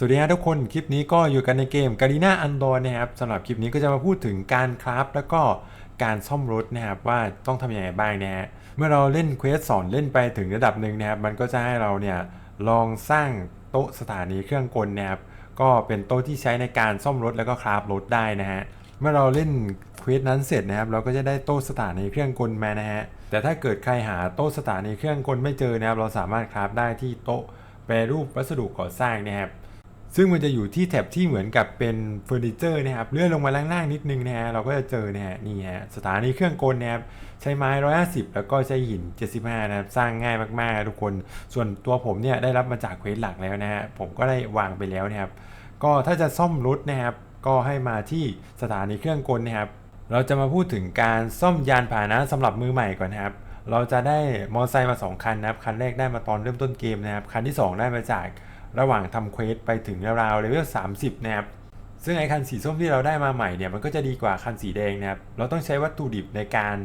สวัสดีครับทุกคน คลิปนี้ก็อยู่กันในเกม g a r i n a u n d o r นะครับสำหรับคลิปนี้ก็จะมาพูดถึงการคราฟแล้วก็การซ่อมรถนะครับว่าต้องทำยังไงบ้างนะฮะเมื่อเราเล่นเควสสอนเล่นไปถึงระดับหนึ่งนะครับ มันก็จะให้เราเนี่ยลองสร้างโต๊ะสถานีเครื่องกลนะครับก็เป็นโต๊ะที่ใช้ในการซ่อมรถแล้วก็คราฟรถได้นะฮะเมื่อเราเล่นเควสนั้นเสร็จนะครับเราก็จะได้โต๊ะสถานีเครื่องกลมานะฮะแต่ถ้าเกิดใครหาโต๊ะสถานีเครื่องกลไม่เจอนะครับเราสามารถคราฟได้ที่โต๊ะแปรรูปวัสดุก่อสร้างนะครับ ซึ่งมันจะอยู่ที่แถบที่เหมือนกับเป็นเฟอร์นิเจอร์นะครับเลื่อนลงมาล่างๆนิดนึงนะฮะเราก็จะเจอเนี่ยฮะนี่ฮะสถานีเครื่องกลนะครับใช้ไม้ 150 แล้วก็ใช้หิน 75 นะครับสร้างง่ายมากๆ ทุกคนส่วนตัวผมเนี่ยได้รับมาจากเควสหลักแล้วนะฮะผมก็ได้วางไปแล้วนะครับก็ถ้าจะซ่อมรถนะครับก็ให้มาที่สถานีเครื่องกลนะครับเราจะมาพูดถึงการซ่อมยานพาหนะสำหรับมือใหม่ก่อนนะครับเราจะได้มอเตอร์ไซค์มา 2 คันนะครับคันแรกได้มาตอนเริ่มต้นเกมนะครับคันที่ 2 ได้มาจาก ระหว่างทำเควสไปถึงราวๆเลเวล30 นะครับ ซึ่งไอคันสีส้มที่เราได้มาใหม่เนี่ยมันก็จะดีกว่าคันสีแดงนะครับ เราต้องใช้วัตถุดิบในการ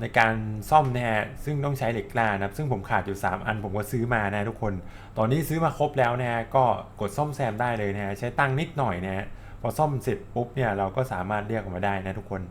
ในการซ่อมนะฮะซึ่งต้องใช้เหล็กกล้านะครับ ซึ่งผมขาดอยู่ 3 อันผมก็ซื้อมานะทุกคน ตอนนี้ซื้อมาครบแล้วนะฮะก็กดซ่อมแซมได้เลยนะฮะใช้ตังค์นิดหน่อยนะฮะพอซ่อมเสร็จปุ๊บเนี่ยเราก็สามารถเรียกออกมาได้นะทุกคน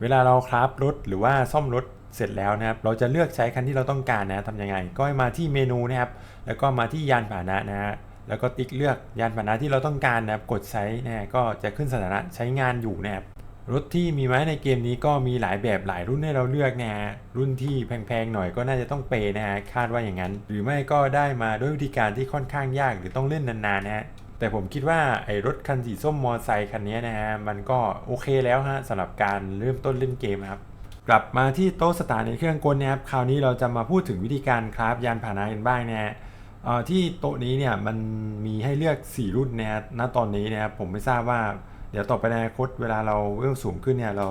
เวลาเราคราฟรถหรือว่าซ่อมรถ เสร็จแล้วนะครับ เราจะเลือกใช้คันที่เราต้องการนะทำยังไง ก็มาที่เมนูนะครับ แล้วก็มาที่ยานพาหนะนะฮะ แล้วก็ติ๊กเลือกยานพาหนะที่เราต้องการนะครับ กดใช้นะฮะก็จะขึ้นสถานะใช้งานอยู่นะครับ รถที่มีไว้ในเกมนี้ก็มีหลายแบบหลายรุ่นให้เราเลือกนะฮะ รุ่นที่แพงๆหน่อยก็น่าจะต้องเปนะฮะ คาดว่าอย่างนั้น หรือไม่ก็ได้มาด้วยวิธีการที่ค่อนข้างยากหรือต้องเล่นนานๆนะฮะแต่ผมคิดว่าไอ้รถคันสีส้มมอไซค์คันนี้นะฮะมันก็โอเคแล้วฮะสำหรับการเริ่มต้นเล่นเกมครับ กลับมาที่โต๊ะสถานีเครื่องกลนะครับคราวนี้เราจะมาพูดถึงวิธีการคราฟยานพาหนะกันบ้างนะฮะที่โต๊ะนี้เนี่ยมันมีให้เลือก 4 รุ่นนะฮะณตอนนี้นะครับผมไม่ทราบว่าเดี๋ยวต่อไปในอนาคตเวลาเราเวลสูงขึ้นเนี่ยเรา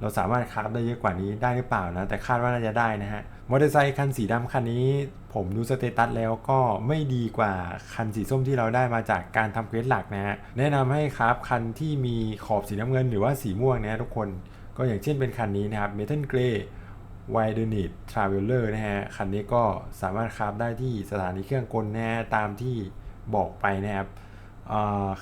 เราสามารถคราฟได้เยอะกว่านี้ได้หรือเปล่านะ แต่คาดว่าน่าจะได้นะฮะมอเตอร์ไซค์คันสีดำคันนี้ ผมดูสเตตัสแล้วก็ไม่ดีกว่าคันสีส้มที่เราได้มาจากการทำเควสหลักนะฮะแนะนำให้คราฟคันที่มีขอบสีน้ำเงินหรือว่าสีม่วงนะฮะทุกคน ก็อย่างเช่นเป็นคันนี้นะครับ Metal Grey w i d e n e t Traveler นะฮะ คันนี้ก็สามารถคราฟได้ที่สถานีเครื่องกลนะฮะตามที่บอกไปนะครับ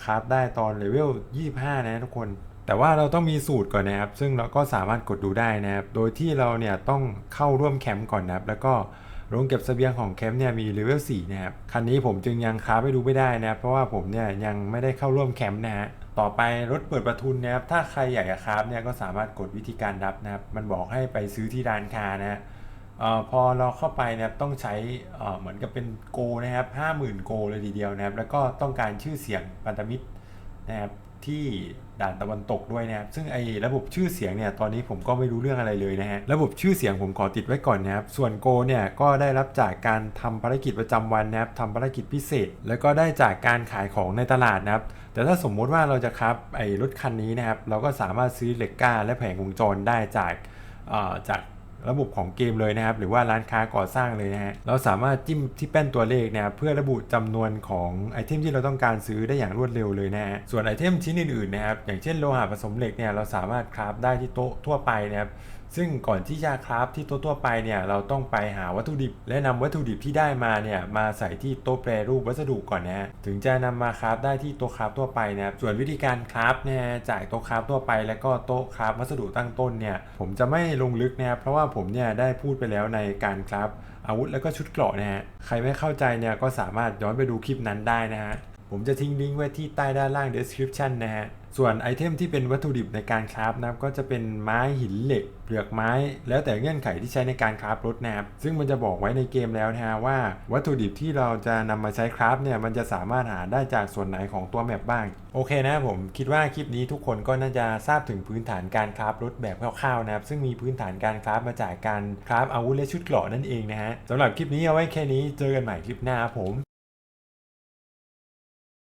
คราฟได้ตอนเลเวล 25 นะทุกคน แต่ว่าเราต้องมีสูตรก่อนนะครับ ซึ่งเราก็สามารถกดดูได้นะครับ โดยที่เราเนี่ยต้องเข้าร่วมแคมป์ก่อนนะครับ แล้วก็โรงเก็บเสบียงของแคมป์เนี่ยมีเลเวล 4 นะครับ คันนี้ผมจึงยังคราไปดูไม่ได้นะครับ เพราะว่าผมเนี่ยยังไม่ได้เข้าร่วมแคมป์นะฮะ ต่อไปรถเปิดประทุนนะครับถ้าใครอยากจะคราฟเนี่ยก็สามารถกดวิธีการรับนะครับ มันบอกให้ไปซื้อที่ร้านค้านะฮะเอพอเราเข้าไปนะครับต้องใช้เอ่อเหมือนกับเป็นโกนะครับห้าหมื่นโกเลยทีเดียวนะครับ แล้วก็ต้องการชื่อเสียงพันธมิตรนะครับ ที่ด่านตะวันตกด้วยนะครับซึ่งไอ้ระบบชื่อเสียงเนี่ยตอนนี้ผมก็ไม่รู้เรื่องอะไรเลยนะฮะระบบชื่อเสียงผมขอติดไว้ก่อนนะครับส่วนโกเนี่ยก็ได้รับจากการทำภารกิจประจำวันนะครับทำภารกิจพิเศษ แล้วก็ได้จากการขายของในตลาดนะครับแต่ถ้าสมมุติว่าเราจะครับไอ้รถคันนี้นะครับเราก็สามารถซื้อเหล็กก้าและแผงวงจรได้จากเอ่อจาก ระบบของเกมเลยนะครับ หรือว่าร้านค้าก่อสร้างเลยนะฮะเราสามารถจิ้มที่แป้นตัวเลขนะครับเพื่อระบุจำนวนของไอเทมที่เราต้องการซื้อได้อย่างรวดเร็วเลยนะฮะส่วนไอเทมชิ้นอื่นๆนะครับอย่างเช่นโลหะผสมเหล็กเนี่ยเราสามารถคราฟได้ที่โต๊ะทั่วไปนะครับ ซึ่งก่อนที่จะคราฟที่โต๊ะทั่วไปเนี่ยเราต้องไปหาวัตถุดิบ และนำวัตถุดิบที่ได้มาเนี่ยมาใส่ที่โต๊ะแปรรูปวัสดุก่อนนะถึงจะนำมาคราฟได้ที่โต๊ะคราฟทั่วไปนะส่วนวิธีการคราฟเนี่ยจากโต๊ะคราฟทั่วไป แล้วก็โต๊ะคราฟวัสดุตั้งต้นเนี่ยผมจะไม่ลงลึกนะครับเพราะว่าผมเนี่ยได้พูดไปแล้วในการคราฟอาวุธแล้วก็ชุดเกราะนะฮะใครไม่เข้าใจเนี่ยก็สามารถย้อนไปดูคลิปนั้นได้นะฮะ ผมจะทิ้งลิงก์ไว้ที่ใต้ด้านล่าง description นะฮะ ส่วนไอเทมที่เป็นวัตถุดิบในการคราฟนะครับ ก็จะเป็นไม้หินเหล็ก เปลือกไม้ แล้วแต่เงื่อนไขที่ใช้ในการคราฟรถนะครับ ซึ่งมันจะบอกไว้ในเกมแล้วนะฮะว่า วัตถุดิบที่เราจะนำมาใช้คราฟเนี่ย มันจะสามารถหาได้จากส่วนไหนของตัวแมปบ้าง โอเคนะผมคิดว่าคลิปนี้ทุกคนก็น่าจะทราบถึงพื้นฐานการคราฟรถแบบคร่าวๆนะครับ ซึ่งมีพื้นฐานการคราฟมาจากการคราฟอาวุธและชุดเกราะนั่นเองนะฮะสำหรับคลิปนี้เอาไว้แค่นี้ เจอกันใหม่คลิปหน้าครับผม